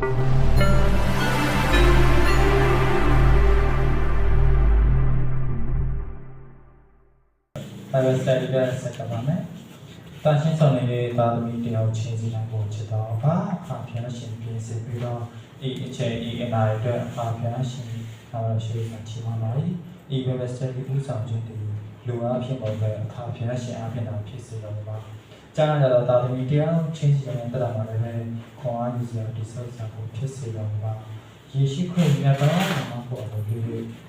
Private study ပြဆက်ကြပါမယ်။တာရှင်းဆောင်နေတဲ့သာသမီတယောက်ချင်းစီနိုင်ဖို့ချစ်တော်ပါ။အဖျားရှင်ပြင်ဆင်ပြီးတော့ဤအချိန်ဤအနာအတွက်အဖျားရှင်တော်ရှိမှချီးမွမ်းပါ၏။ဤ Private study ဦးဆောင်ခြင်းတည်လူအားဖြင့်ပေါ်ပဲအဖျားရှင်အဖြစ်တော်ဖြစ်စေတော်ပါ။ ကျမ်းစာတော်သာသမီတယောက်ချင်းစီနိုင်တဲ့တာမှာလည်းခွန်အားယူစရာတိဆောက်စာကိုဖြစ်စေတော်ပါ။ယေရှုခရစ်မြတ်တော်မှာပေါ်လို့ဒီ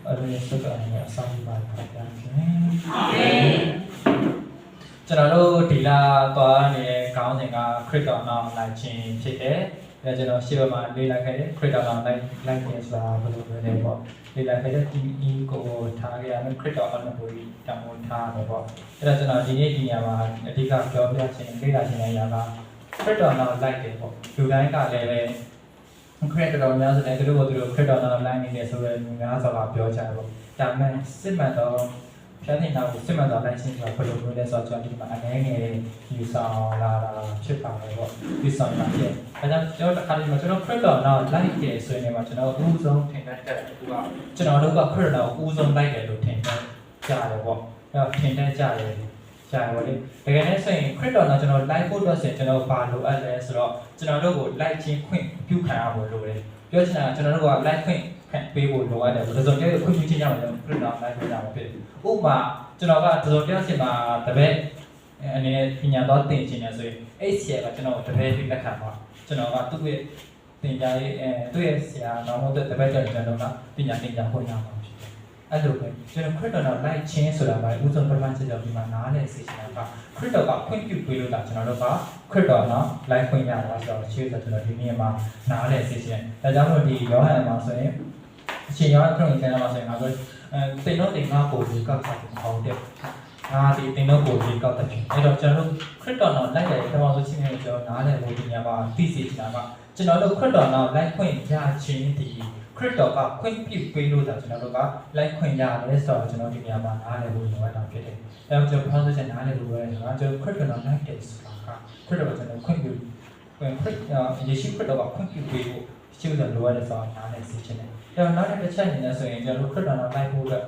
အရင်စကားနဲ့အဆောင်ပါပါဗျာ။ကျွန်တော်တို့ဒီလာသွားနေတဲ့ခေါင်းစဉ်ကခရစ်တော်နောက်လိုက်ခြင်းဖြစ်တယ်။ အဲကျွန်တော်ရှေ့ဘက်မှာလေ့လာခဲ့တဲ့ခရစ်တော်နောက်လိုက်လိုက်ခြင်းဆိုတာဘယ်လိုပဲလဲပေါ့။လေ့လာခဲ့တဲ့ TE ကိုထားခဲ့ရမယ်ခရစ်တော်အနဘိုရီတမိုးထားတယ်ပေါ့။အဲတော့ကျွန်တော်ဒီနေ့ဒီညမှာအဓိကပြောပြခြင်းလေ့လာခြင်းအရာကခရစ်တော်နောက်လိုက်တယ်ပေါ့။လူတိုင်းကလည်းပဲခရစ်တော်များဆိုတဲ့သူတို့ကသူတို့ခရစ်တော်နောက်လိုက်နေတယ်ဆိုရယ်များစွာကပြောကြတယ်ပေါ့။ဒါမှစစ်မှန်တော့ ဖြတ်နေတာကိုစစ်မှန်စွာလိုက်ရှင်းဆိုတာဘယ်လိုမျိုးလဲဆိုတော့ကျွန်တော်ဒီမှာအနေငယ်ယူဆောင်လာတာဖြစ်ပါတယ်ပေါ့ယူဆောင်လာဖြစ်အဲဒါကြောင့်ကျွန်တော်တစ်ခါတည်းမှာကျွန်တော်ခရစ်တော်နောက်လိုက်တယ်ဆိုရင်လည်းကျွန်တော်အဦးဆုံးထင်တတ်တဲ့တစ်ခုကကျွန်တော်တို့ကခရစ်တော်ကိုအဦးဆုံးလိုက်တယ်လို့ထင်တတ်ကြတယ်ပေါ့အဲတော့ထင်တတ်ကြတယ်ကြာပါလေတကယ်နဲ့ဆိုရင်ခရစ်တော်ကကျွန်တော်လိုက်ဖို့အတွက်ဆိုရင်ကျွန်တော်ဘာလိုအပ်လဲဆိုတော့ကျွန်တော်တို့ကိုလိုက်ခြင်းခွင့်ပြုခံရဖို့လိုတယ်ပြောချင်တာကကျွန်တော်တို့ကလိုက်ခွင့် ခံပေးဖို့လိုအပ်တယ်ဘယ်လိုဆိုတော့ခွင့်ပြုခြင်းရမှာလဲခရစ်တော်လိုက်ခွင့်ရမှာဖြစ်တယ်ဥပမာကျွန်တော်ကတစုံတစ်ယောက်စီမှာတပည့်အနေနဲ့ပညာတော်သင်ခြင်းနဲ့ဆိုရင်အဲ့ဆရာကကျွန်တော်တပည့်ပြီးလက်ခံပါကျွန်တော်ကသူ့ရဲ့သင်ကြားရေးအဲသူ့ရဲ့ဆရာတော်မဟုတ်တဲ့တပည့်တဲ့ကျွန်တော်ကပညာသင်ကြားဖို့ရမှာဖြစ်တယ်အဲ့လိုပဲကျွန်တော်ခရစ်တော်တော်လိုက်ခြင်းဆိုတာကဥဆုံးပထမချက်ကြောင့်ဒီမှာနားနဲ့သိချင်တာကခရစ်တော်ကခွင့်ပြုပေးလို့တာကျွန်တော်တို့ကခရစ်တော်နော်လိုက်ခွင့်ရတာဆိုတော့ရှေ့ဆိုကျွန်တော်ဒီနေ့မှာနားနဲ့သိချင်တယ်ဒါကြောင့်မို့ဒီယောဟန်မှာဆိုရင် အရှင်ယောဟန်ခရစ်တော်ကျမ်းမှာဆိုရင်ငါတို့အဲတင်တော့တင်ငါကိုဒီကောက်တာဟောင်းတဲ့အာဒီတင်တော့ကိုဒီကောက်တာဖြစ်အဲ့တော့ကျွန်တော်တို့ခရစ်တော်နောက်လိုက်တယ်ပထမဆုံးချင်းမျိုးကျွန်တော်နားလည်ဖို့ဒီညမှာသိစေချင်တာကကျွန်တော်တို့ခရစ်တော်နောက်လိုက်ခွင့်ရခြင်းဒီခရစ်တော်ကခွင့်ပြုပေးလို့ဒါကျွန်တော်တို့ကလိုက်ခွင့်ရတယ်ဆိုတော့ကျွန်တော်ဒီညမှာနားလည်ဖို့လိုအပ်တာဖြစ်တယ်အဲ့တော့ကျွန်တော်ပထမဆုံးနားလည်ဖို့ရတယ်ကကျွန်တော်ခရစ်တော်နောက်လိုက်တယ်ဆိုတာကခရစ်တော်ကကျွန်တော်ခွင့်ပြုခွင့်ခရစ်ယေရှုခရစ်တော်ကခွင့်ပြုပေးဖို့ ရှိလို့လိုရတယ်ဆိုတော့နားလည်စေချင်တယ်အဲ့တော့နောက်တစ်ချက်အနေနဲ့ဆိုရင်ကျွန်တော်တို့ခရစ်တော်နောက်လိုက်ဖို့အတွက်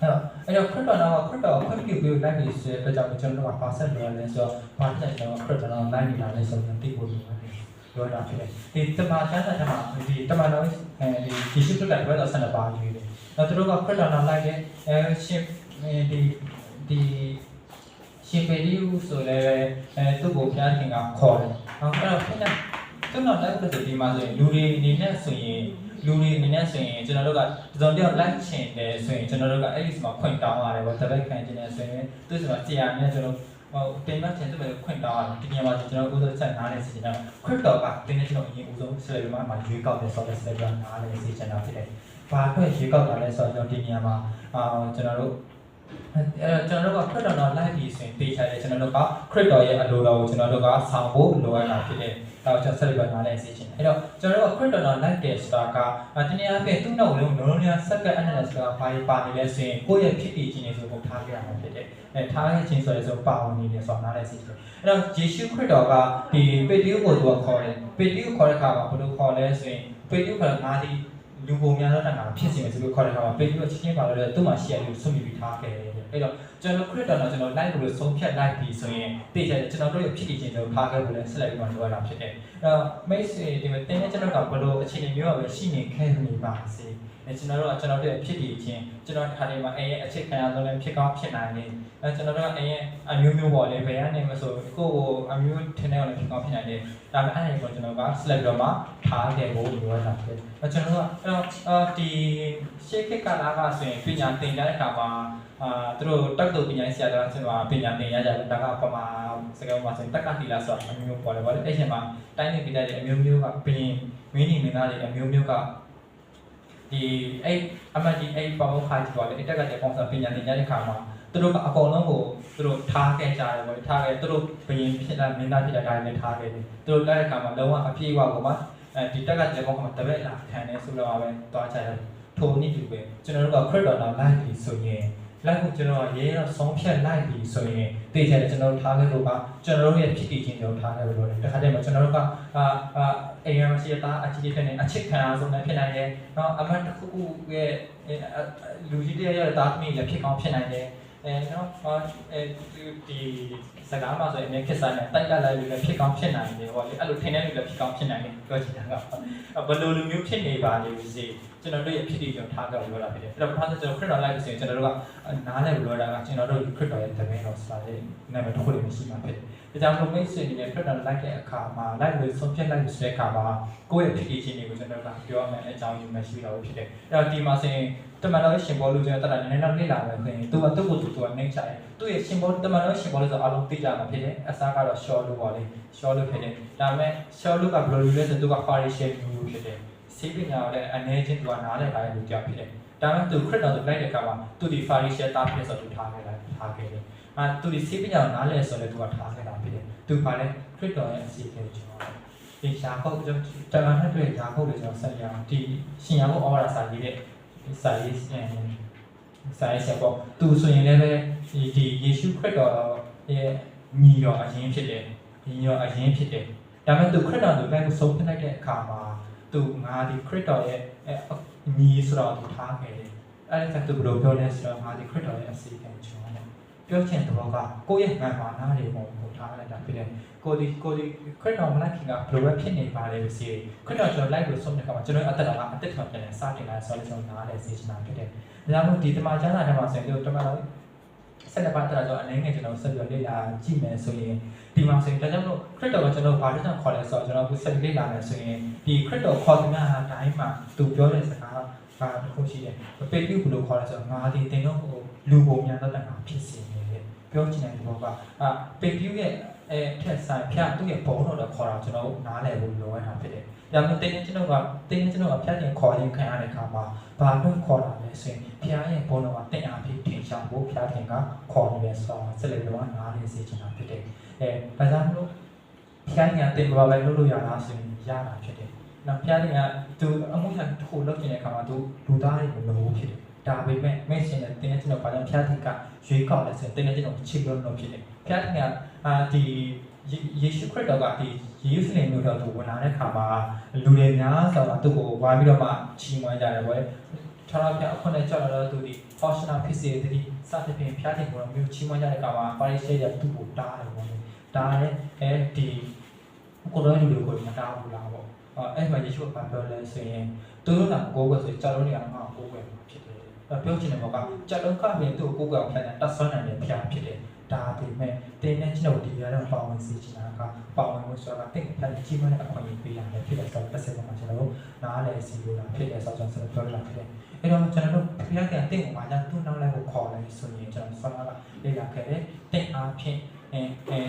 အဲ့တော့အဲ့တော့ခရစ်တော်နောက်ကခရစ်တော်ခွင့်ပြုပြီးလိုက်ပြီးဆိုတဲ့အတွက်ကြောင့်ကျွန်တော်တို့ကပါဆက်လိုရလဲဆိုတော့ဘာတက်ကျွန်တော်ခရစ်တော်နောက်လိုက်နေတာလဲဆိုတော့သိဖို့လိုပါတယ်ပြောတာဖြစ်တယ်ဒီတမန်ကျမ်းစာထဲမှာဒီတမန်တော်အဲဒီယေရှုခရစ်တော်ဘယ်တော့ဆက်နေပါရွေးတယ်အဲ့တော့သူတို့ကခရစ်တော်နောက်လိုက်တယ်အဲရှင်ဒီဒီရှင်ပေရီဦးဆိုလဲအဲသူ့ကိုဖျားခင်ကခေါ်တယ်အဲ့တော့ခရစ်တော် သူ့နောက်လိုက်လို့ဆိုဒီမှာဆိုရင်လူတွေအနေနဲ့ဆိုရင်လူတွေအနေနဲ့ဆိုရင်ကျွန်တော်တို့ကဒီစုံတယောက်လိုက်ချင်တယ်ဆိုရင်ကျွန်တော်တို့ကအဲ့ဒီမှာခွင့်တောင်းရတယ်ပေါ့တပတ်ခံချင်တယ်ဆိုရင်သူ့ဆိုဆရာနဲ့ကျွန်တော်ဟိုတင်မှချင်တဲ့ခွင့်တောင်းရတယ်ဒီနေရာမှာကျွန်တော်ဥစ္စာချက်နားနေစီချင်တာခရစ်တော်ကတင်းနေကျွန်တော်အရင်ဦးဆုံးဆက်ပြီးမှမှရွေးကောက်တယ်ဆိုတော့ဆက်ပြီးနားနေစီချင်တာဖြစ်တယ်။ဘာအတွက်ရွေးကောက်တာလဲဆိုတော့ဒီနေရာမှာအာကျွန်တော်တို့အဲကျွန်တော်တို့ကခရစ်တော်တော်လိုက်ပြီးဆိုရင်တေးချတယ်ကျွန်တော်တို့ကခရစ်တော်ရဲ့အလိုတော်ကိုကျွန်တော်တို့ကဆောင်ဖို့လိုအပ်တာဖြစ်တယ်။ တော့ကျွန်တော်ဆက်ပြီးနားနေစီချင်တယ်။အဲ့တော့ကျွန်တော်တို့ကခရစ်တော်တော်လိုက်တယ်ဆိုတာကဒီနေရာပြင်သူ့နောက်လုံးလုံးလုံးစက္ကန့်အနက်ဆိုတာဘာပါနေလဲဆိုရင်ကိုယ့်ရဲ့ဖြစ်တည်ခြင်းတွေဆိုဖို့ထားပြရမှာဖြစ်တယ်။အဲထားခဲ့ခြင်းဆိုရဲဆိုပါဝင်နေတယ်ဆိုတာနားနေစီချင်တယ်။အဲ့တော့ယေရှုခရစ်တော်ကဒီပေတရုကိုသူကခေါ်တယ်။ပေတရုခေါ်တဲ့အခါမှာဘယ်လိုခေါ်လဲဆိုရင်ပေတရုကငါဒီ လူပုံများသောတန်ခါဖြစ်စီမယ်ဆိုလို့ခေါ်တဲ့အခါမှာပေတရုကချင်းချင်းပါလို့လည်းသူ့မှာရှိရလို့ဆွမိပြီးထားခဲ့တယ်။အဲ့တော့ကျွန်တော်ခရစ်တော်တော့ကျွန်တော်လိုက်လို့ဆုံးဖြတ်လိုက်ပြီဆိုရင်သိကြတယ်ကျွန်တော်တို့ရဲ့ဖြစ်တည်ခြင်းတွေကိုထားခဲ့ဖို့လည်းဆက်လက်ပြီးမှလိုအပ်တာဖြစ်တယ်။အဲ့တော့မိတ်ဆွေဒီမှာတင်းနေကျွန်တော်ကဘလို့အခြေအနေမျိုးပဲရှိနေခဲ့နေပါစေ။အဲကျွန်တော်တို့ကကျွန်တော်တို့ရဲ့ဖြစ်တည်ခြင်းကျွန်တော်ဒီခါလေးမှာအဲရဲ့အခြေခံရဆုံးလည်းဖြစ်ကောင်းဖြစ်နိုင်တယ်။အဲကျွန်တော်တို့ကအဲရဲ့အမျိုးမျိုးပေါ့လေဘယ်ကနေမဆိုကိုယ့်ကိုအမျိုးထင်တဲ့အောင်လည်းဖြစ်ကောင်းဖြစ်နိုင်တယ်။ဒါပေမဲ့အဲ့ဒီကိုကျွန်တော်က select တော့မှထားခဲ့ဖို့လိုအပ်တာဖြစ်တယ်။အဲကျွန်တော်တို့ကအဲ့တော့အာဒီရှေ့ခေတ်ကလာကဆိုရင်ပညာသင်ကြားတဲ့အခါမှာအာသူတို့တက်တူပညာဆရာတော်ဆင်မှာပညာသင်ရကြတယ်ဒါကပမာစကားမှာဆိုရင်တက္ကသီလာဆိုတာအမျိုးမျိုးပေါ်တယ်ဗောလေအဲ့ချိန်မှာတိုင်းနေပြည်တဲ့အမျိုးမျိုးကဘင်းမင်းနေမင်းသားတွေအမျိုးမျိုးက ဒီအဲ့အမကြီးအဲ့ပေါင်းခါကြီးပေါ်လေအဲ့တက်ကတဲ့ပေါင်းစာပညာသင်ကြားတဲ့အခါမှာသူတို့ကအကုန်လုံးကိုသူတို့ထားခဲ့ကြတယ်ဗောလေထားခဲ့သူတို့ဘင်းဖြစ်တာမင်းသားဖြစ်တာဒါလည်းထားခဲ့တယ်သူတို့လက်တဲ့အခါမှာလုံးဝအပြည့်အဝကိုမှအဲဒီတက်ကတဲ့ပေါင်းကတပည့်လာခံနေဆိုတော့ပဲတွားကြတယ်ထိုနည်းတူပဲကျွန်တော်တို့ကခရစ်တော်တော်လိုက်ပြီဆိုရင်လိုက်ကိုကျွန်တော်ရေးတော့ဆုံးဖြတ်လိုက်ပြီဆိုရင်သိချင်တယ်ကျွန်တော်တို့ထားခဲ့လို့ကကျွန်တော်တို့ရဲ့ဖြစ်တည်ခြင်းတွေကိုထားခဲ့လို့ရတယ်တခါတည်းမှာကျွန်တော်တို့ကအာ အိမ်ရမရှိတာအကြီးဖြစ်နေအချစ်ခံရဆုံးလည်းဖြစ်နိုင်တယ်။နော်အမှန်တစ်ခုခုရဲ့လူကြီးတရရဲ့တာသမီလည်းဖြစ်ကောင်းဖြစ်နိုင်တယ်။အဲနော်အဲဒီစကားမှာဆိုရင်အမြဲခက်စားနေတိုက်တက်လိုက်လို့လည်းဖြစ်ကောင်းဖြစ်နိုင်တယ်ဟောလေအဲ့လိုထင်တဲ့လူလည်းဖြစ်ကောင်းဖြစ်နိုင်တယ်ပြောချင်တာကဘယ်လိုလူမျိုးဖြစ်နေပါလိမ့်စေကျွန်တော်တို့ရဲ့ဖြစ်တည်ကြောင့်ထားကြပြောတာဖြစ်တယ်။အဲ့တော့ပထမဆုံးကျွန်တော်ခရစ်တော်လိုက်လို့ဆိုရင်ကျွန်တော်တို့ကနားလည်ပြောတာကကျွန်တော်တို့ခရစ်တော်ရဲ့တမန်တော်စာရဲ့နာမည်တစ်ခုလည်းမရှိမှဖြစ်တယ်။ ဒါကြောင့်မို့မိတ်ဆွေတွေနဲ့ခရစ်တော်လိုက်တဲ့အခါမှာလိုက်လို့ဆုံးဖြတ်လိုက်လို့ဆိုတဲ့အခါမှာကိုယ့်ရဲ့ဖြစ်တည်ခြင်းတွေကိုကျွန်တော်တို့ကပြောရမယ်အကြောင်းရင်းမရှိတော့ဘူးဖြစ်တယ်အဲ့တော့ဒီမှာဆိုရင်တမန်တော်ရဲ့ရှင်ဘောလူကျွန်တော်တတ်တာနည်းနည်းတော့လေ့လာမယ်ဆိုရင်သူကသူ့ကိုသူကနှိမ့်ချတယ်သူ့ရဲ့ရှင်ဘောတမန်တော်ရဲ့ရှင်ဘောလူဆိုအားလုံးသိကြမှာဖြစ်တယ်အစားကတော့ short လို့ပါလေ short လို့ဖြစ်တယ်ဒါပေမဲ့ short လို့ကဘယ်လိုလုပ်လဲဆိုသူက farisee မျိုးဖြစ်တယ်စိတ်ပညာကိုလည်းအနေချင်းသူကနားလည်ထားတဲ့လူကြောက်ဖြစ်တယ်ဒါပေမဲ့သူခရစ်တော်ကိုလိုက်တဲ့အခါမှာသူဒီ farisee တားဖြစ်ဆိုသူထားခဲ့တာထားခဲ့တယ် အာသူဒီစိတ်ပညာကိုနားလည်ဆိုလည်းသူကထားခဲ့တာဖြစ်တယ်သူကလည်းခရစ်တော်ရဲ့အစီအစဉ်ကိုကျွန်တော်ဒီရှားကုတ်ကျွန်တော်တမန်တော်ရဲ့ရှားကုတ်တွေကျွန်တော်ဆက်ရအောင်ဒီရှင်ရဖို့ဩဝါဒစာကြီးတဲ့စာရေးစာရေးဆက်ပေါ့သူဆိုရင်လည်းပဲဒီဒီယေရှုခရစ်တော်ရဲ့ညီတော်အရင်ဖြစ်တယ်ညီတော်အရင်ဖြစ်တယ်ဒါပေမဲ့သူခရစ်တော်ကိုလည်းဆုံးဖြတ်လိုက်တဲ့အခါမှာသူငါဒီခရစ်တော်ရဲ့ညီဆိုတော့သူထားခဲ့တယ်အဲ့ဒါသူဘယ်လိုပြောလဲဆိုတော့ငါဒီခရစ်တော်ရဲ့အစီအစဉ်ကျွန်တော် ပြောချင်တဲ့ဘောကကိုယ့်ရဲ့ငါမာနာတွေပုံကိုထားလိုက်တာဖြစ်တယ်ကိုဒီကိုဒီခရစ်တော်မလိုက်ခင်ကဘယ်လိုပဲဖြစ်နေပါလဲစီခရစ်တော်ကျွန်တော်လိုက်လို့ဆုံးတဲ့အခါမှာကျွန်တော်အသက်တာကအသက်ထံပြန်စတင်လာဆိုလို့ကျွန်တော်နားလဲစေချင်တာဖြစ်တယ်ဒါကြောင့်မို့ဒီတမန်ကျမ်းစာထဲမှာဆိုရင်ဒီတမန်တော်ဆက်လက်ပါတရာဆိုအနေငယ်ကျွန်တော်ဆက်ပြီးလေ့လာကြည့်မယ်ဆိုရင်ဒီမှာဆိုရင်ဒါကြောင့်မို့ခရစ်တော်ကကျွန်တော်ဘာလို့ကြောင့်ခေါ်လဲဆိုတော့ကျွန်တော်ခုဆက်လေ့လာမယ်ဆိုရင်ဒီခရစ်တော်ခေါ်တဲ့များအတိုင်းမှာသူပြောတဲ့စကားကတစ်ခုရှိတယ်ပေပြုဘလို့ခေါ်လဲဆိုတော့ငါဒီတင်တော့ လူပုံများတော့ငါဖြစ်စေတယ်ပြောချင်တဲ့ဘောကအာပေပြုရဲ့အဲထက်ဆိုင်ဖျက်သူ့ရဲ့ဘုံတော်တော့ခေါ်တာကျွန်တော်နားလည်ဖို့လိုအပ်တာဖြစ်တယ်။ဒါမှမဟုတ်တင်းကျွန်တော်ကတင်းကျွန်တော်ကဖျက်တင်ခေါ်ရင်ခံရတဲ့အခါမှာဘာလို့ခေါ်တာလဲဆိုရင်ဖျားရဲ့ဘုံတော်ကတင်အားဖြင့်ထင်ရှားဖို့ဖျားတင်ကခေါ်နေတယ်ဆိုတော့ဆက်လက်တော့နားလည်စေချင်တာဖြစ်တယ်။အဲဒါကြောင့်မလို့ဖျားညာတင်ဘာပဲလုပ်လို့ရတာဆိုရင်ရတာဖြစ်တယ်။နောက်ဖျားတင်ကသူအမှုထမ်းတစ်ခုလုပ်နေတဲ့အခါမှာသူလူသားတွေကိုလိုဖြစ်တယ်။ ဒါပေမဲ့မင်းရှင်တဲ့တင်းကျွန်တော်ဘာလို့ဖျားတင်ကရွေးကောက်လဲဆိုရင်တင်းကျွန်တော်ချစ်လို့လို့ဖြစ်တယ်။ဖျားတင်ကအာဒီယေရှုခရစ်တော်ကဒီယေရှုနေမျိုးတော်သူဝင်လာတဲ့ခါမှာလူတွေများစွာကသူ့ကိုဝိုင်းပြီးတော့မှချီးမွမ်းကြတယ်ပေါ့။ထာဝရဘုရားအခုနဲ့ကြောက်လာတော့သူဒီဟောရှနာဖြစ်စေတည်းစသဖြင့်ဖျားတင်ကိုမျိုးချီးမွမ်းကြတဲ့ခါမှာပါရိရှဲရသူ့ကိုတားတယ်ပေါ့။ဒါလည်းအဲဒီကိုရောလူတွေကိုမတားဘူးလားပေါ့။အဲ့မှာယေရှုကပြောလဲဆိုရင်သူတို့ကကိုယ်ကဆိုကြောက်လို့နေရမှာကိုယ်ပဲဖြစ်တယ်။ ပြောချင်တယ်ပေါ့ကကြောက်လို့ကပြင်သူ့ကိုယ်ကဖန်တဲ့တဆွမ်းနိုင်တဲ့ဖျားဖြစ်တယ်။ဒါပေမဲ့တင်းနဲ့ကျွန်တော်ဒီရတော့ပါဝင်စီချင်တာကပါဝင်လို့ဆိုတာတင့်ဖန်ကြီးမတဲ့အခွင့်အရေးပေးရတယ်ဖြစ်တဲ့ဆိုတော့တစ်ဆက်မှာကျွန်တော်တို့နားလည်စီလို့လာဖြစ်တဲ့ဆိုတော့ကျွန်တော်ပြောလာဖြစ်တယ်အဲ့တော့ကျွန်တော်တို့ဖျားကန်တင့်ကိုမှလည်းသူ့နောက်လိုက်ကိုခေါ်လိုက်ဆိုရင်ကျွန်တော်ဆောင်းလာလေ့လာခဲ့တယ်တင့်အားဖြင့်အဲအဲ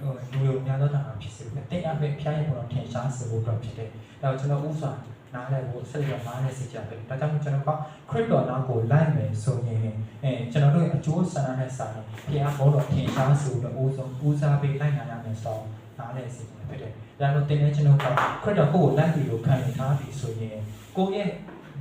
ဟိုလူလိုများသောတာဖြစ်စေတယ်တင့်အားဖြင့်ဖျားရင်ပေါ်ထင်ရှားစေဖို့တော့ဖြစ်တယ်အဲ့တော့ကျွန်တော်ဥစွာ နားလည်ဖို့ဆက်ရနားလည်စေချင်တယ်ဒါကြောင့်ကျွန်တော်ကခရစ်တော်နာကိုလိုက်မယ်ဆိုရင်အဲကျွန်တော်တို့ရဲ့အကျိုးဆန္ဒနဲ့ဆိုင်ဘုရားဘောတော်ထင်ရှားဆိုတော့ဦးဆုံးဦးစားပေးလိုက်နိုင်ရမယ်ဆိုတော့နားလည်စေချင်ဖြစ်တယ်ဒါတော့တင်နေကျွန်တော်ကခရစ်တော်ကိုလိုက်ပြီးလို့ခံယူထားပြီဆိုရင်ကိုယ့်ရဲ့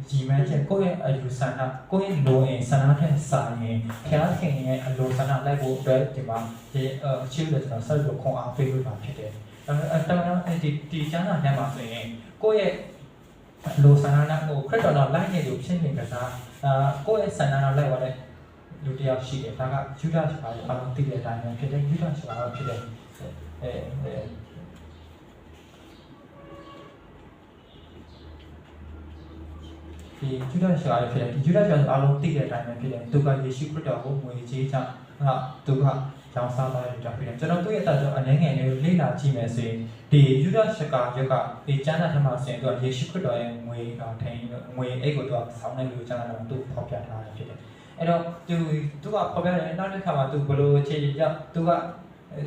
ညီမချက်ကိုယ့်ရဲ့အယူဆန္ဒကိုယ့်ရဲ့လိုအင်ဆန္ဒနဲ့ဆိုင်ရင်ဘုရားခင်ရဲ့အလိုဆန္ဒလိုက်ဖို့အတွက်ဒီမှာဒီအချစ်လို့ကျွန်တော်ဆက်လို့ခွန်အားပေးလို့ပါဖြစ်တယ်အဲတမန်တော်ဒီဒီကျမ်းစာထဲမှာဆိုရင်ကိုယ့်ရဲ့ လိုဆန္ဒနဲ့ဟိုခရစ်တော်တော်လိုက်နေလို့ဖြစ်နေကြတာအာကိုယ့်ရဲ့ဆန္ဒနဲ့လိုက်သွားတဲ့လူတစ်ယောက်ရှိတယ်ဒါကယူဒရှ်ပါလို့အားလုံးသိတဲ့အတိုင်းပဲဖြစ်တယ်ယူဒရှ်ပါတော့ဖြစ်တယ်အဲအဲဒီယူဒရှ်ပါဖြစ်တယ်ဒီယူဒရှ်ပါအားလုံးသိတဲ့အတိုင်းပဲဖြစ်တယ်သူကယေရှုခရစ်တော်ကိုငွေကြေးချဟာသူက ကျောင်းစားသားတွေကြောင့်ဖြစ်တယ်ကျွန်တော်တို့ရဲ့တာကြောင့်အနေငယ်လေးကိုလေ့လာကြည့်မယ်ဆိုရင်ဒီယူဒရှကာယကဒီကျမ်းစာထဲမှာဆင်သူကယေရှုခရစ်တော်ရဲ့ငွေကထိုင်ငွေအိတ်ကိုသူကဆောင်းနေလို့ကျမ်းစာထဲမှာသူဖော်ပြထားတာဖြစ်တယ်အဲ့တော့သူသူကဖော်ပြတယ်နောက်တစ်ခါမှာသူဘလို့အခြေရောက်သူက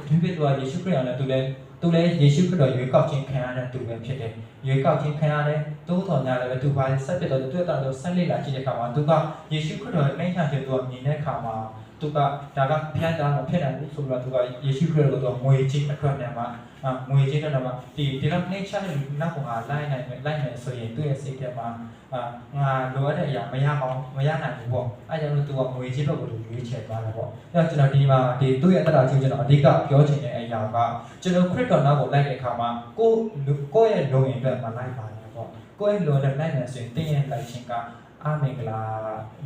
ဒီပြတော့ယေရှုခရစ်တော်နဲ့သူလည်းသူလည်းယေရှုခရစ်တော်ရွေးကောက်ခြင်းခံရတဲ့သူပဲဖြစ်တယ်ရွေးကောက်ခြင်းခံရတဲ့သို့တော်ညာလည်းပဲသူပါဆက်ပြတော့သူ့တော်တော့ဆက်လက်လာကြည့်တဲ့အခါမှာသူကယေရှုခရစ်တော်ရဲ့မိန့်ချခြင်းသူကမြင်တဲ့အခါမှာ သူသူကဒါကဖျက်တာမဖြစ်နိုင်ဘူးဆိုတော့သူကယေရှုခရစ်ကိုသူကငွေချင်းအထွက်နဲ့မှာအာငွေချင်းတော့မှာဒီဒီလောက်နေချတဲ့လူနောက်ကလိုက်နိုင်မယ်လိုက်မယ်ဆိုရင်သူ့ရဲ့စိတ်ထဲမှာအာငါလိုအပ်တဲ့အရာမရအောင်မရနိုင်ဘူးပေါ့အဲကြောင့်လို့သူကငွေချင်းဘက်ကိုသူရွေးချယ်သွားတယ်ပေါ့အဲတော့ကျွန်တော်ဒီမှာဒီသူ့ရဲ့အတ္တချင်းကျွန်တော်အဓိကပြောချင်တဲ့အရာကကျွန်တော်ခရစ်တော်နောက်ကိုလိုက်တဲ့အခါမှာကိုကိုယ့်ရဲ့လုံရင်အတွက်မလိုက်ပါနဲ့ပေါ့ကိုယ့်ရဲ့လုံနဲ့လိုက်နေဆိုရင်တင်းရဲ့လိုက်ခြင်းက အမင်္ဂလာ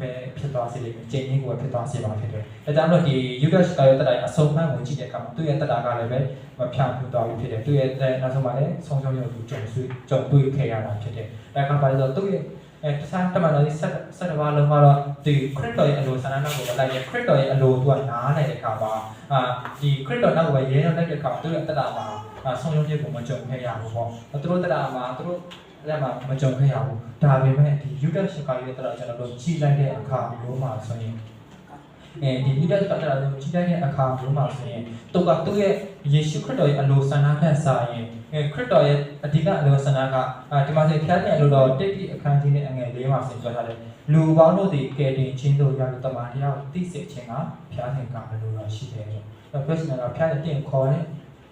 ပဲဖြစ်သွားစေလိမ့်မယ်။ကျင့်ရင်းကိုဖြစ်သွားစေပါဖြစ်တယ်။ဒါကြောင့်လို့ဒီယူဒရှ်ကရဲ့တက်တိုင်းအဆုံးမှန်ကိုကြည့်တဲ့အခါမှာသူ့ရဲ့တက်တာကလည်းပဲမဖြောင့်ပြသွားပြီဖြစ်တယ်။သူ့ရဲ့နောက်ဆုံးမှာလည်းဆုံးရှုံးရုံကိုကြုံဆွေးကြုံတွေ့ခဲ့ရတာဖြစ်တယ်။ဒါကဘာလို့လဲဆိုတော့သူ့ရဲ့အဲတခြားတမန်တော်ကြီးဆက်ဆက်တစ်ပါးလုံးကတော့ဒီခရစ်တော်ရဲ့အလိုဆန္ဒနောက်ကိုလိုက်ရဲ့ခရစ်တော်ရဲ့အလိုသူကနားနေတဲ့အခါမှာအာဒီခရစ်တော်နောက်ကိုပဲရဲရောက်လိုက်တဲ့အခါမှာသူ့ရဲ့တက်တာမှာဆုံးရှုံးခြင်းကိုမကြုံခဲ့ရဘူးပေါ့။သူတို့တက်တာမှာသူတို့ အဲ့ဒါမှမကြုံခဲ့ရဘူးဒါပေမဲ့ဒီယူဒရှ်ကာရဲ့တက်တာကျွန်တော်တို့ကြီးလိုက်တဲ့အခါမျိုးမှာဆိုရင်အဲဒီယူဒရှ်ကာတက်တာတို့ကြီးလိုက်တဲ့အခါမျိုးမှာဆိုရင်သူကသူ့ရဲ့ယေရှုခရစ်တော်ရဲ့အလိုဆန္ဒနဲ့စာရင်အဲခရစ်တော်ရဲ့အဓိကအလိုဆန္ဒကဒီမှာဆိုဖျားတဲ့အလိုတော်တိတ်တိအခန်းကြီးနဲ့အငယ်လေးမှာဆိုပြောထားတယ်လူပေါင်းတို့ဒီကယ်တင်ခြင်းတို့ရတဲ့တမန်တရားကိုသိစေခြင်းကဖျားခင်ကအလိုတော်ရှိတယ်ဆိုတော့ပြောချင်တာကဖျားတဲ့တင်ခေါ်တဲ့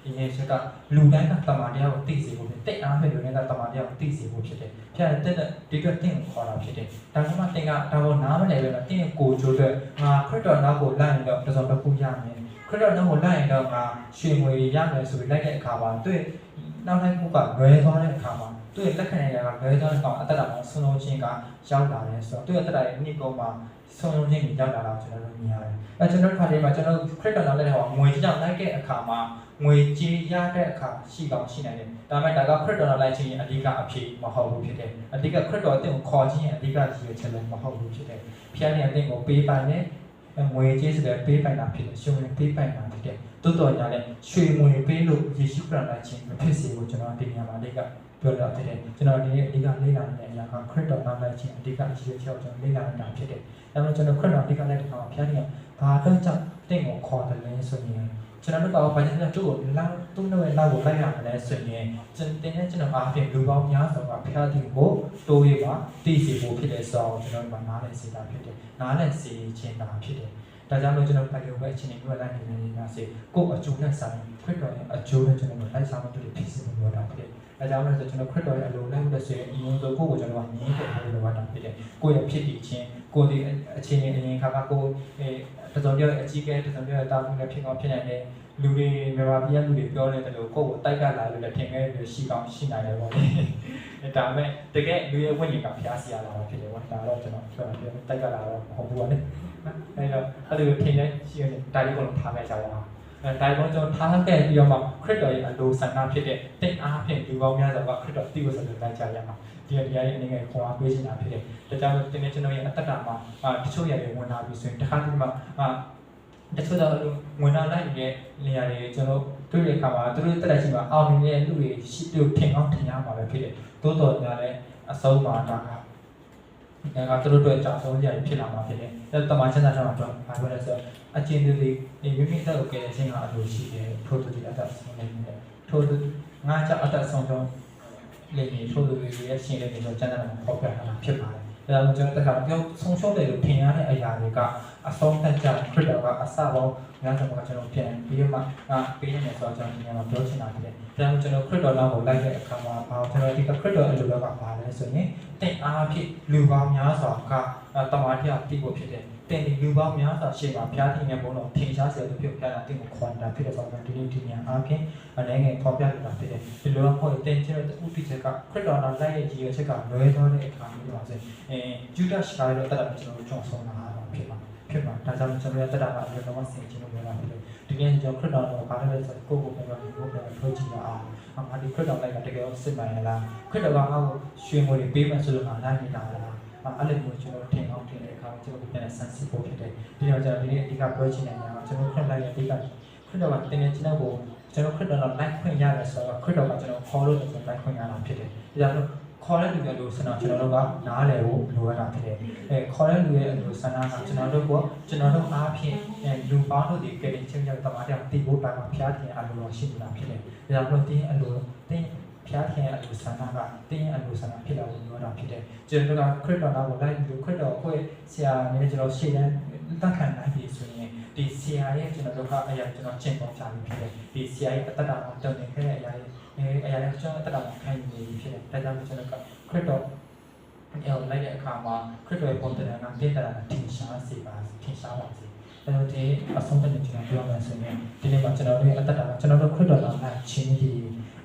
ဒီနေ့ချက်ကလူတိုင်းကတမန်တရားကိုသိစေဖို့တိတ်အားဖြင့်လူတိုင်းကတမန်တရားကိုသိစေဖို့ဖြစ်တယ်။ဖျက်တဲ့ဒီကတင့်ကိုခေါ်တာဖြစ်တယ်။ဒါမှမဟုတ်တင်ကဒါပေါ်နားမလည်ပဲတော့တင့်ကိုကြိုးအတွက်ငါခရစ်တော်နောက်ကိုလိုက်ရင်တော့တစ်စုံတစ်ခုရမယ်။ခရစ်တော်နောက်ကိုလိုက်ရင်တော့ငါရွှေငွေရမယ်ဆိုပြီးလိုက်တဲ့အခါမှာတွေ့နောက်တိုင်းမှုကလွဲသွားတဲ့အခါမှာသူ့ရဲ့လက်ခံရတာကလွဲသွားတဲ့ကောင်အသက်တာမှာဆွလုံးချင်းကရောက်လာတယ်ဆိုတော့သူ့ရဲ့အသက်တာရဲ့အနည်းကုန်းမှာ ဆွလုံးချင်းကိုရောက်လာတာကျွန်တော်တို့မြင်ရတယ်။အဲကျွန်တော်တို့ခါလေးမှာကျွန်တော်ခရစ်တော်နောက်လက်ဟောငွေကြောင်လိုက်တဲ့အခါမှာငွေကြေးရတဲ့အခါရှိကောင်းရှိနိုင်တယ်။ဒါပေမဲ့ဒါကခရစ်တော်လိုက်ခြင်းရဲ့အဓိကအဖြစ်မဟုတ်ဘူးဖြစ်တယ်။အဓိကခရစ်တော်အသင်ကိုခေါ်ခြင်းရဲ့အဓိကရည်ရွယ်ချက်လည်းမဟုတ်ဘူးဖြစ်တယ်။ဖျားနေအသင်ကိုပေးပိုင်တဲ့ငွေကြေးစတဲ့ပေးပိုင်တာဖြစ်တယ်။ရှင်ဝင်ပေးပိုင်တာဖြစ်တယ်။ တိုးတော်ညာနဲ့ရွှေငွေပေးလို့ယေရှုခရစ်တော်လိုက်ခြင်းမဖြစ်စေဘူးကျွန်တော်ဒီနေရာမှာအဓိကပြောတာဖြစ်တယ်။ကျွန်တော်ဒီနေ့အဓိကလေ့လာနေတဲ့အရာကခရစ်တော်နောက်လိုက်ခြင်းအဓိကရည်ရွယ်ချက်ကိုကျွန်တော်လေ့လာနေတာဖြစ်တယ်။ဒါပေမဲ့ကျွန်တော်ခရစ်တော်အဓိကလိုက်တဲ့အခါမှာဖျားနေဘာတော့ကြောင့်တင့်ကိုခေါ်တယ်လဲဆိုရင်ကျွန်တော်တို့ကဘာကြောင့်သူ့ကိုလောက်သူ့ရဲ့လောက်ကိုလိုက်ရမလဲဆိုရင်ကျွန်တင်တဲ့ကျွန်တော်အားဖြင့်လူပေါင်းများစွာကဖျားသည်ကိုတိုးရပါတည်စီဖို့ဖြစ်တဲ့ဆိုတော့ကျွန်တော်တို့ကနားလည်စေတာဖြစ်တယ်နားလည်စေခြင်းတာဖြစ်တယ် ဒါကြောင့်လို့ကျွန်တော်ဘယ်လိုပဲအချိန်တွေလိုက်နေနေနေစေကိုယ်အကျိုးနဲ့ဆိုင်ခရစ်တော်ရဲ့အကျိုးနဲ့ကျွန်တော်တို့လိုက်ဆောင်မှုတွေဖြစ်စေလို့ပြောတာဖြစ်တယ်အဲကြောင့်လည်းကျွန်တော်ခရစ်တော်ရဲ့အလိုလိုက်လို့ဆိုရင်အရင်ဆုံးကိုယ့်ကိုကျွန်တော်ကငြင်းတယ်လို့ပြောတာဖြစ်တယ်ကိုယ့်ရဲ့ဖြစ်တည်ခြင်းကိုယ်ဒီအချိန်အရင်ခါကကိုယ်အဲတစုံပြောအကြီးကဲတစုံပြောတာမှုနဲ့ဖြစ်ကောင်းဖြစ်နိုင်တယ်လူတွေမြန်မာပြည်လူတွေပြောနေတယ်လို့ကိုယ့်ကိုတိုက်ကလာလို့လည်းထင်ခဲ့တယ်ရှိကောင်းရှိနိုင်တယ်ပေါ့လေဒါပေမဲ့တကယ်လူရဲ့ဝိညာဉ်ကဖျားစီရလာတာဖြစ်တယ်ပေါ့ဒါတော့ကျွန်တော်ပြောတာတိုက်ကလာတော့မဟုတ်ဘူးလေ အဲတော့အဲ့လိုထင်နေရှိရင်ဒါလေးကိုထားခဲ့ကြရအောင်အဲဒါကြောင့်ကျွန်တော်ထားခဲ့ပြီးတော့မှခရစ်တော်ရဲ့အလိုဆန္ဒဖြစ်တဲ့တိတ်အားဖြင့်လူပေါင်းများစွာကခရစ်တော်တိဝဆန္ဒလိုက်ကြရအောင်ဒီတရားရဲ့အနေနဲ့ခွန်အားပေးနေတာဖြစ်တယ်ဒါကြောင့်ဒီနေ့ကျွန်တော်ရဲ့အတ္တမှာတချို့ရဲ့ဝင်လာပြီးဆိုရင်တစ်ခါတည်းမှာတချို့တော့ဝင်လာလိုက်တဲ့နေရာတွေကျွန်တော်တွေ့တဲ့အခါမှာသူတို့တက်တဲ့ချိန်မှာအောင်နေတဲ့လူတွေရှိသူထင်အောင်ထင်ရမှာပဲဖြစ်တယ်တိုးတော်ညာလည်းအဆုံးမှာဒါက ဒါကသူတို့တို့ကြာဆုံးကြရဖြစ်လာမှာဖြစ်တယ်အဲတမန်ချမ်းသာချမ်းသာတော့ဘာပြောလဲဆိုတော့အချင်းတွေဒီမိမိတက်ကိုကဲတဲ့အချိန်ကအလိုရှိတယ်ထို့တူဒီအတက်ဆုံးနေတယ်ထို့တူငါကြောင့်အတက်ဆုံးဆုံးလေနေထို့တူဒီရဲ့ရှင်လေးတွေဆိုချမ်းသာမှာဖောက်ပြတာဖြစ်ပါတယ်ဒါကြောင့်ကျွန်တော်တက်တာပြောဆုံးရှုံးတယ်လို့ထင်ရတဲ့အရာတွေက အဆုံးသက်ကြခရစ်တော်ကအစပေါင်းများစွာကကျွန်တော်ပြန်ပြီးတော့မှအာပေးနေဆိုတော့ကျွန်တော်ဒီနေရာမှာပြောချင်တာဖြစ်တယ်။ဒါကြောင့်ကျွန်တော်ခရစ်တော်နောက်ကိုလိုက်တဲ့အခါမှာဘာကျွန်တော်ဒီခရစ်တော်အလိုတော်ကပါလဲဆိုရင်တင့်အားဖြင့်လူပေါင်းများစွာကတမန်တော်တိဖို့ဖြစ်တယ်။တင်ဒီလူပေါင်းများစွာရှေ့မှာဘုရားသခင်ရဲ့ဘုန်းတော်ထင်ရှားစေလို့ဖြစ်ဘုရားတင့်ကိုခွန်တာဖြစ်တဲ့ဆိုတော့ဒီနေ့ဒီနေရာအားဖြင့်အနေငယ်ပေါ်ပြတာဖြစ်တယ်။ဒီလိုမှမဟုတ်တင်ချင်တဲ့ဥတီချက်ကခရစ်တော်နောက်လိုက်ရဲ့ကြီးရဲ့ချက်ကလွဲသွားတဲ့အခါမျိုးပါစေ။အဲဂျူဒရှ်ကားလို့တက်တာကျွန်တော်တို့ကြောင်းဆုံးတာဖြစ်ပါ ဖြစ်ပါဒါကြောင့်ကျွန်တော်ရဲ့တက်တာကအလိုတော်ဆင်ခြင်းလို့ပြောတာဖြစ်တယ်ဒီနေ့ကျွန်တော်ခရစ်တော်ကိုဘာလဲဆိုကိုယ့်ကိုယ်ပဲကိုယ်ပဲထိုးကြည့်တာအောင်ငါဒီခရစ်တော်လိုက်ကတကယ်စစ်မှန်ရလားခရစ်တော်ကငါ့ကိုရွှေငွေတွေပေးမှဆိုလို့ငါလိုက်နေတာလားအဲ့လိုမျိုးကျွန်တော်ထင်အောင်ထင်တဲ့အခါကျွန်တော်ပြန်ဆန်းစစ်ဖို့ဖြစ်တယ်ဒီတော့ကျွန်တော်ဒီနေ့အဓိကပြောချင်နေတာကကျွန်တော်ခရစ်လိုက်ရဲ့အဓိကခရစ်တော်ကတင်နေကျွန်တော်ကိုကျွန်တော်ခရစ်တော်ကလိုက်ခွင့်ရတယ်ဆိုတော့ခရစ်တော်ကကျွန်တော်ခေါ်လို့ကျွန်တော်လိုက်ခွင့်ရတာဖြစ်တယ်ဒါကြောင့် ခေါ်တဲ့လူတွေလို့ဆန္ဒကျွန်တော်တို့ကနားလည်ဖို့လိုရတာဖြစ်တယ်။အဲခေါ်တဲ့လူရဲ့အလိုဆန္ဒကကျွန်တော်တို့ကကျွန်တော်တို့အားဖြင့်အဲလူပေါင်းတို့ဒီကလေးချင်းချင်းတမန်တော်တည်ဖို့တာကဖျားတင်အလိုတော်ရှိနေတာဖြစ်တယ်။ဒါကြောင့်လို့တင်းအလိုတင်းဖျားခင်အလိုဆန္ဒကတင်းအလိုဆန္ဒဖြစ်လာလို့ပြောတာဖြစ်တယ်ကျွန်တော်တို့ကခရစ်တော်နာကိုလိုက်ပြီးခရစ်တော်ကိုဆရာနဲ့ကျွန်တော်ရှေ့တန်း တက်ခံနိုင်ပြီဆိုရင်ဒီဆရာရဲ့ကျွန်တော်တို့ကအရာကျွန်တော်ရှင်းပေါ်ပြပြီးဖြစ်တယ်ဒီဆရာရဲ့အတ္တတာကိုတုံနေခဲ့တဲ့အရာရဲ့အဲအရာလည်းကျွန်တော်အတ္တတာကိုခံယူနေပြီဖြစ်တယ်ဒါကြောင့်ကျွန်တော်ကခရစ်တော်အဲ့လိုက်တဲ့အခါမှာခရစ်တော်ရဲ့ပုံသဏ္ဍာန်ကတည်တာထင်ရှားစေပါထင်ရှားပါစေအဲ့တော့ဒီအဆုံးတဲ့ကျွန်တော်ပြောမယ်ဆိုရင်ဒီနေ့မှာကျွန်တော်တို့ရဲ့အတ္တတာကျွန်တော်တို့ခရစ်တော်နာချင်းဒီ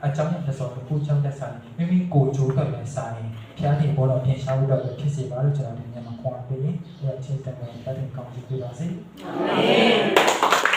အကြောင်းနဲ့ဆိုတော့ခုကြောင့်သက်ဆိုင်မိမိကိုယ်ကြိုးကလည်းဆိုင်ဖျားတင်ပေါ်တော့ထင်ရှားလို့တော့ဖြစ်စေပါလို့ကျွန်တော်ဒီညမှာခွန်အားပေးရင်ဒီအချင်းတက်တဲ့ဖျားတင်ကောင်းချီးပေးပါစေအာမင်